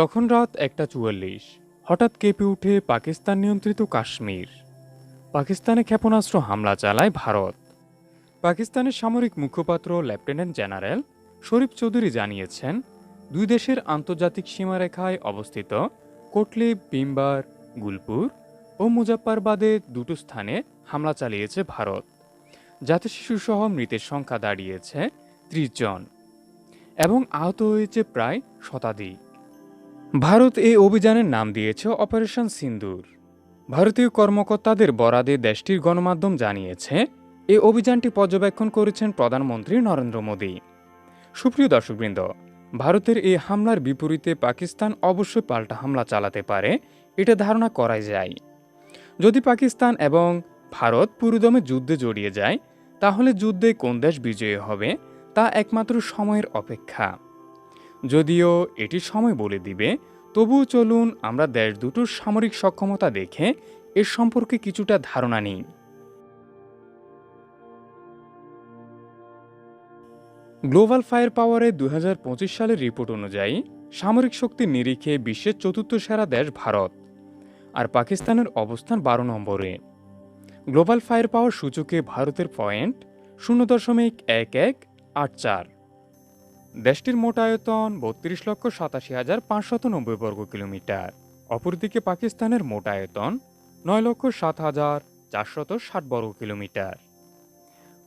তখন রাত একটা চুয়াল্লিশ। হঠাৎ কেঁপে উঠে পাকিস্তান নিয়ন্ত্রিত কাশ্মীর। পাকিস্তানে ক্ষেপণাস্ত্র হামলা চালায় ভারত। পাকিস্তানের সামরিক মুখপাত্র, লেফটেন্যান্ট জেনারেল শরীফ চৌধুরী জানিয়েছেন, দুই দেশের আন্তর্জাতিক সীমারেখায় অবস্থিত কোটলি বিম্বার গুলপুর ও মুজাফফরবাদে দুটো স্থানে হামলা চালিয়েছে ভারত। যাতে শিশুসহ মৃতের সংখ্যা দাঁড়িয়েছে ত্রিশ জন এবং আহত হয়েছে প্রায় শতাধিক। ভারত এই অভিযানের নাম দিয়েছে অপারেশন সিন্দুর। ভারতীয় কর্মকর্তাদের বরাদে দেশটির গণমাধ্যম জানিয়েছে এই অভিযানটি পর্যবেক্ষণ করেছেন প্রধানমন্ত্রী নরেন্দ্র মোদী। সুপ্রিয় দর্শকবৃন্দ, ভারতের এই হামলার বিপরীতে পাকিস্তান অবশ্যই পাল্টা হামলা চালাতে পারে, এটা ধারণা করাই যায়। যদি পাকিস্তান এবং ভারত পুরোদমে যুদ্ধে জড়িয়ে যায়, তাহলে যুদ্ধে কোন দেশ বিজয়ী হবে, তা একমাত্র সময়ের অপেক্ষা। যদিও এটি সময় বলে দিবে, তবুও চলুন আমরা দেশ দুটোর সামরিক সক্ষমতা দেখে এর সম্পর্কে কিছুটা ধারণা নিই। গ্লোবাল ফায়ার পাওয়ারে দু পঁচিশ সালের রিপোর্ট অনুযায়ী, সামরিক শক্তির নিরিখে বিশ্বের চতুর্থ সেরা দেশ ভারত, আর পাকিস্তানের অবস্থান বারো নম্বরে। গ্লোবাল ফায়ার পাওয়ার সূচকে ভারতের পয়েন্ট শূন্য দশমিক এক এক আট চার। দেশটির মোট আয়তন বত্রিশ লক্ষ সাতাশি হাজার পাঁচশত নব্বই বর্গ কিলোমিটার। অপরদিকে পাকিস্তানের মোট আয়তন নয় লক্ষ সাত হাজার চারশত ষাট বর্গ কিলোমিটার।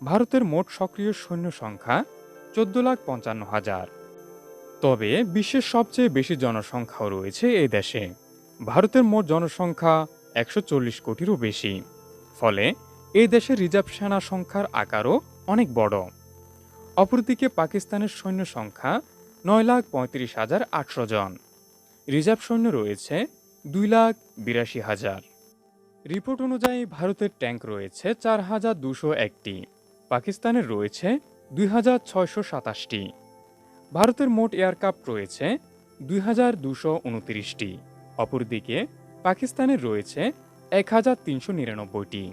ভারতের মোট সক্রিয় সৈন্য সংখ্যা চোদ্দ লাখ পঞ্চান্ন হাজার। তবে বিশ্বের সবচেয়ে বেশি জনসংখ্যাও রয়েছে এই দেশে। ভারতের মোট জনসংখ্যা একশো চল্লিশ কোটিরও বেশি। ফলে এই দেশের রিজার্ভ সেনা সংখ্যার আকারও অনেক বড়। অপরদিকে পাকিস্তানের সৈন্য সংখ্যা নয় লাখ পঁয়ত্রিশ হাজার আটশো জন। রিজার্ভ সৈন্য রয়েছে দুই লাখ বিরাশি হাজার। রিপোর্ট অনুযায়ী ভারতের ট্যাঙ্ক রয়েছে চার হাজার দুশো একটি, পাকিস্তানের রয়েছে দুই হাজার ছয়শো সাতাশটি। ভারতের মোট এয়ারক্রাফট রয়েছে দুই হাজার দুশো উনত্রিশটি, অপরদিকে পাকিস্তানের রয়েছে এক হাজার তিনশো নিরানব্বইটি।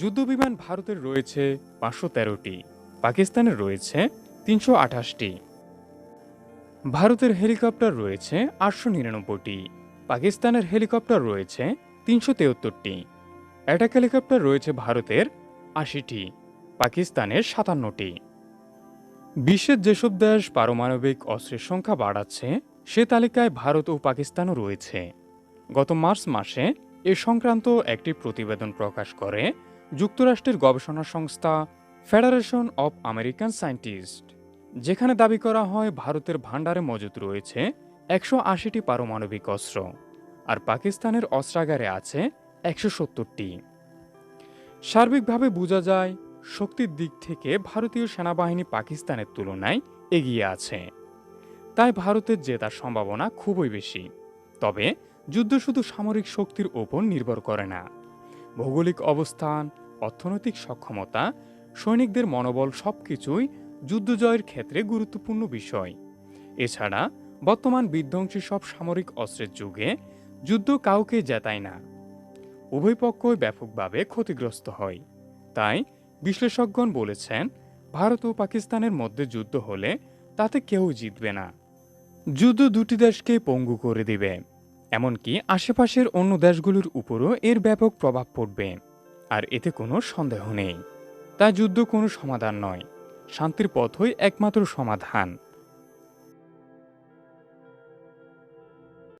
যুদ্ধবিমান ভারতের রয়েছে পাঁচশো তেরোটি। পাকিস্তানের রয়েছে তিনশো আঠাশটি। ভারতের হেলিকপ্টার রয়েছে আটশো নিরানব্বইটি। পাকিস্তানের হেলিকপ্টার রয়েছে তিনশো তেহত্তরটি। অ্যাটাক হেলিকপ্টার রয়েছে ভারতের আশিটি, পাকিস্তানের সাতান্নটি। বিশ্বের যেসব দেশ পারমাণবিক অস্ত্রের সংখ্যা বাড়াচ্ছে, সে তালিকায় ভারত ও পাকিস্তানও রয়েছে। গত মার্চ মাসে এ সংক্রান্ত একটি প্রতিবেদন প্রকাশ করে যুক্তরাষ্ট্রের গবেষণা সংস্থা ফেডারেশন অব আমেরিকান সায়েন্টিস্ট যেখানে দাবি করা হয় ভারতের ভাণ্ডারে মজুত রয়েছে একশো আশিটি পারমাণবিক অস্ত্র আর পাকিস্তানের অস্ত্রাগারে আছে একশো সত্তরটি। সার্বিকভাবে বোঝা যায়, শক্তির দিক থেকে ভারতীয় সেনাবাহিনী পাকিস্তানের তুলনায় এগিয়ে আছে। তাই ভারতের জেতার সম্ভাবনা খুবই বেশি। তবে যুদ্ধ শুধু সামরিক শক্তির ওপর নির্ভর করে না। ভৌগোলিক অবস্থান, অর্থনৈতিক সক্ষমতা সৈনিকদের মনোবল সবকিছুই যুদ্ধ জয়ের ক্ষেত্রে গুরুত্বপূর্ণ বিষয়। এছাড়া, বর্তমান বিধ্বংসী সব সামরিক অস্ত্রের যুগে যুদ্ধ কাউকে জেতায় না। উভয় পক্ষই ব্যাপকভাবে ক্ষতিগ্রস্ত হয়। তাই বিশ্লেষকগণ বলেছেন, ভারত ও পাকিস্তানের মধ্যে যুদ্ধ হলে তাতে কেউ জিতবে না। যুদ্ধ দুটি দেশকে পঙ্গু করে দিবে। এমনকি আশেপাশের অন্য দেশগুলোর উপরও এর ব্যাপক প্রভাব পড়বে। আর এতে কোনো সন্দেহ নেই। তাই যুদ্ধ কোনো সমাধান নয়। শান্তির পথই একমাত্র সমাধান।